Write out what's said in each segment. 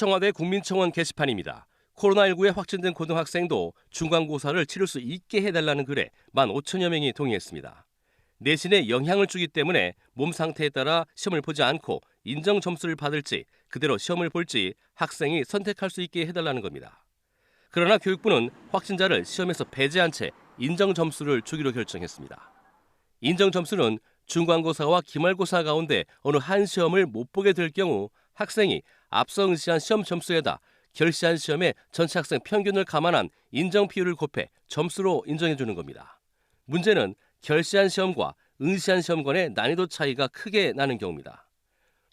청와대 국민청원 게시판입니다. 코로나19에 확진된 고등학생도 중간고사를 치를 수 있게 해달라는 글에 15,000여 명이 동의했습니다. 내신에 영향을 주기 때문에 몸 상태에 따라 시험을 보지 않고 인정 점수를 받을지 그대로 시험을 볼지 학생이 선택할 수 있게 해달라는 겁니다. 그러나 교육부는 확진자를 시험에서 배제한 채 인정 점수를 주기로 결정했습니다. 인정 점수는 중간고사와 기말고사 가운데 어느 한 시험을 못 보게 될 경우 학생이 앞서 응시한 시험 점수에다 결시한 시험의 전체 학생 평균을 감안한 인정 비율을 곱해 점수로 인정해 주는 겁니다. 문제는 결시한 시험과 응시한 시험 간의 난이도 차이가 크게 나는 경우입니다.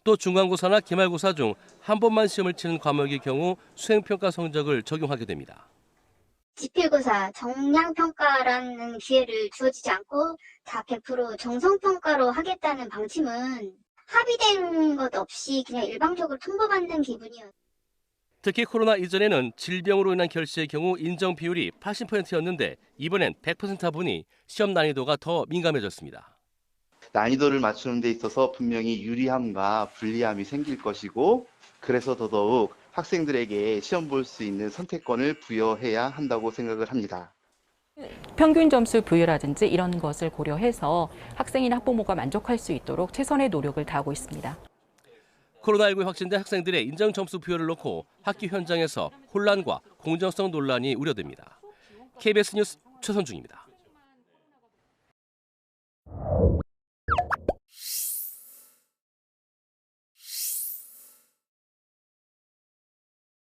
또 중간고사나 기말고사 중 한 번만 시험을 치는 과목의 경우 수행평가 성적을 적용하게 됩니다. 지필고사 정량평가라는 기회를 주어지지 않고 다 100% 정성평가로 하겠다는 방침은 합의된 것 없이 그냥 일방적으로 통보받는 기분이었어요. 특히 코로나 이전에는 질병으로 인한 결시의 경우 인정 비율이 80%였는데 이번엔 100% 보니 시험 난이도가 더 민감해졌습니다. 난이도를 맞추는 데 있어서 분명히 유리함과 불리함이 생길 것이고 그래서 더더욱 학생들에게 시험 볼 수 있는 선택권을 부여해야 한다고 생각을 합니다. 평균 점수 부여라든지 이런 것을 고려해서 학생이나 학부모가 만족할 수 있도록 최선의 노력을 다하고 있습니다. 코로나19에 확진된 학생들의 인정 점수 부여를 놓고 학교 현장에서 혼란과 공정성 논란이 우려됩니다. KBS 뉴스 최선중입니다.